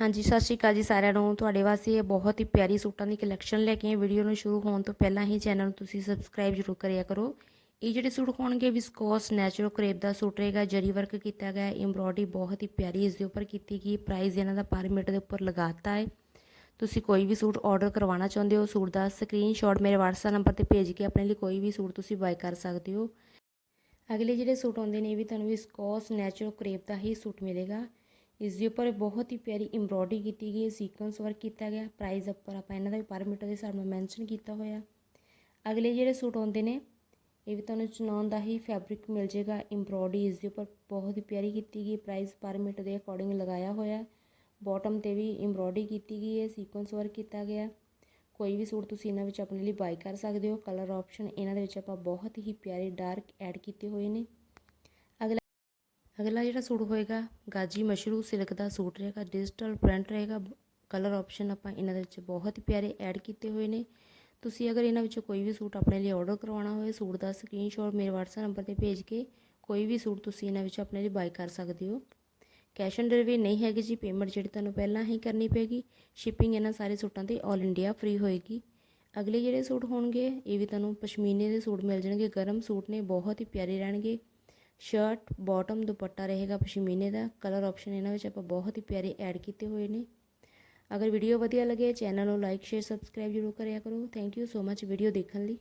ਹਾਂਜੀ, ਸਤਿ ਸ਼੍ਰੀ ਅਕਾਲ ਜੀ ਸਾਰਿਆਂ ਨੂੰ। ਤੁਹਾਡੇ ਵਾਸਤੇ ਇਹ ਬਹੁਤ ਹੀ ਪਿਆਰੀ ਸੂਟਾਂ ਦੀ ਕਲੈਕਸ਼ਨ ਲੈ ਕੇ ਵੀਡੀਓ ਨੂੰ ਸ਼ੁਰੂ ਹੋਣ ਤੋਂ ਪਹਿਲਾਂ ਹੀ ਚੈਨਲ ਨੂੰ ਤੁਸੀਂ ਸਬਸਕ੍ਰਾਈਬ ਜ਼ਰੂਰ ਕਰਿਆ ਕਰੋ। ਇਹ ਜਿਹੜੇ ਸੂਟ ਹੋਣਗੇ ਵਿਸਕੋਸ ਨੈਚੁਰਲ ਕਰੇਪ ਦਾ ਸੂਟ ਰਹੇਗਾ, ਜਰੀ ਵਰਕ ਕੀਤਾ ਗਿਆ ਐਮਬ੍ਰੋਇਡਰੀ ਬਹੁਤ ਹੀ ਪਿਆਰੀ ਇਸ ਦੇ ਉੱਪਰ ਕੀਤੀ ਗਈ ਪ੍ਰਾਈਸ ਇਹਨਾਂ ਦਾ ਪਰ ਮੀਟਰ ਦੇ ਉੱਪਰ ਲਗਾਤਾ ਹੈ। ਤੁਸੀਂ ਕੋਈ ਵੀ ਸੂਟ ਆਰਡਰ ਕਰਵਾਉਣਾ ਚਾਹੁੰਦੇ ਹੋ, ਸੂਟ ਦਾ ਸਕਰੀਨਸ਼ਾਟ ਮੇਰੇ WhatsApp ਨੰਬਰ ਤੇ ਭੇਜ ਕੇ ਆਪਣੇ ਲਈ ਕੋਈ ਵੀ ਸੂਟ ਤੁਸੀਂ ਬਾਈ ਕਰ ਸਕਦੇ ਹੋ। ਅਗਲੇ ਜਿਹੜੇ ਸੂਟ ਆਉਂਦੇ ਨੇ, ਇਹ ਵੀ ਤੁਹਾਨੂੰ ਵਿਸਕੋਸ ਨੈਚੁਰਲ ਕਰੇਪ ਦਾ ਹੀ ਸੂਟ ਮਿਲੇਗਾ। ਇਸ ਦੇ ਉੱਪਰ ਬਹੁਤ ਹੀ ਪਿਆਰੀ ਐਮਬ੍ਰੋਇਡਰੀ ਕੀਤੀ ਗਈ ਹੈ ਸੀਕੁਐਂਸ ਵਰਕ ਕੀਤਾ ਗਿਆ ਪ੍ਰਾਈਸ ਉੱਪਰ ਆਪਾਂ ਇਹਨਾਂ ਦਾ ਵੀ ਪਰ ਮੀਟਰ ਦੇ ਹਿਸਾਬ ਨਾਲ ਮੈਂਸ਼ਨ ਕੀਤਾ ਹੋਇਆ। ਅਗਲੇ ਜਿਹੜੇ ਸੂਟ ਆਉਂਦੇ ਨੇ, ਇਹ ਵੀ ਤੁਹਾਨੂੰ ਚਨੌਨ ਦਾ ਹੀ ਫੈਬਰਿਕ ਮਿਲ ਜਾਏਗਾ। ਐਮਬ੍ਰੋਇਡਰੀ ਇਸ ਦੇ ਉੱਪਰ ਬਹੁਤ ਹੀ ਪਿਆਰੀ ਕੀਤੀ ਗਈ ਪ੍ਰਾਈਸ ਪਰ ਮੀਟਰ ਦੇ ਅਕੋਰਡਿੰਗ ਲਗਾਇਆ ਹੋਇਆ ਬਾਟਮ ਤੇ ਵੀ ਐਮਬ੍ਰੋਇਡਰੀ ਕੀਤੀ ਗਈ ਹੈ ਸੀਕੁਐਂਸ ਵਰਕ ਕੀਤਾ ਗਿਆ ਕੋਈ ਵੀ ਸੂਟ ਤੁਸੀਂ ਇਹਨਾਂ ਵਿੱਚ ਆਪਣੇ ਲਈ ਬਾਈ ਕਰ ਸਕਦੇ ਹੋ। ਕਲਰ ਆਪਸ਼ਨ ਇਹਨਾਂ ਦੇ ਵਿੱਚ ਆਪਾਂ ਬਹੁਤ ਹੀ ਪਿਆਰੇ ਡਾਰਕ ਐਡ ਕੀਤੇ ਹੋਏ ਨੇ। ਅਗਲਾ ਜਿਹੜਾ ਸੂਟ ਹੋਏਗਾ, ਗਾਜੀ ਮਸ਼ਰੂ ਸਿਲਕ ਦਾ ਸੂਟ ਰਹੇਗਾ ਡਿਜੀਟਲ ਪ੍ਰਿੰਟ ਰਹੇਗਾ ਕਲਰ ਆਪਸ਼ਨ ਆਪਾਂ ਇਹਨਾਂ ਦੇ ਵਿੱਚ ਬਹੁਤ ਹੀ ਪਿਆਰੇ ਐਡ ਕੀਤੇ ਹੋਏ ਨੇ। ਤੁਸੀਂ ਅਗਰ ਇਹਨਾਂ ਵਿੱਚੋਂ ਕੋਈ ਵੀ ਸੂਟ ਆਪਣੇ ਲਈ ਆਰਡਰ ਕਰਵਾਉਣਾ ਹੋਵੇ ਸੂਟ ਦਾ ਸਕਰੀਨਸ਼ਾਟ ਮੇਰੇ WhatsApp ਨੰਬਰ ਤੇ ਭੇਜ ਕੇ ਕੋਈ ਵੀ ਸੂਟ ਤੁਸੀਂ ਇਹਨਾਂ ਵਿੱਚ ਆਪਣੇ ਲਈ ਬਾਈ ਕਰ ਸਕਦੇ ਹੋ। ਕੈਸ਼ ਔਨ ਡਿਲੀਵਰੀ ਨਹੀਂ ਹੈਗੀ ਜੀ ਪੇਮੈਂਟ ਜਿਹੜੀ ਤੁਹਾਨੂੰ ਪਹਿਲਾਂ ਹੀ ਕਰਨੀ ਪਏਗੀ। ਸ਼ਿਪਿੰਗ ਇਹਨਾਂ ਸਾਰੇ ਸੂਟਾਂ ਤੇ 올 ਇੰਡੀਆ ਫ੍ਰੀ ਹੋਏਗੀ। ਅਗਲੇ ਜਿਹੜੇ ਸੂਟ ਹੋਣਗੇ, ਇਹ ਵੀ ਤੁਹਾਨੂੰ ਪਸ਼ਮੀਨੇ ਦੇ ਸੂਟ ਮਿਲ ਜਾਣਗੇ, ਗਰਮ ਸੂਟ ਨੇ, ਬਹੁਤ ਹੀ ਪਿਆਰੇ ਰਹਿਣਗੇ। ਸ਼ਰਟ ਬਾਟਮ ਦੁਪੱਟਾ ਰਹੇਗਾ ਪਸ਼ਮੀਨੇ ਦਾ। ਕਲਰ ਆਪਸ਼ਨ ਇਹਨਾਂ ਵਿੱਚ ਆਪਾਂ ਬਹੁਤ ਹੀ ਪਿਆਰੇ ਐਡ ਕੀਤੇ ਹੋਏ ਨੇ। ਅਗਰ ਵੀਡੀਓ ਵਧੀਆ ਲੱਗੇ ਚੈਨਲ ਨੂੰ ਲਾਈਕ ਸ਼ੇਅਰ ਸਬਸਕ੍ਰਾਈਬ ਜ਼ਰੂਰ ਕਰਿਆ ਕਰੋ। Thank you so much video ਦੇਖਣ ਲਈ।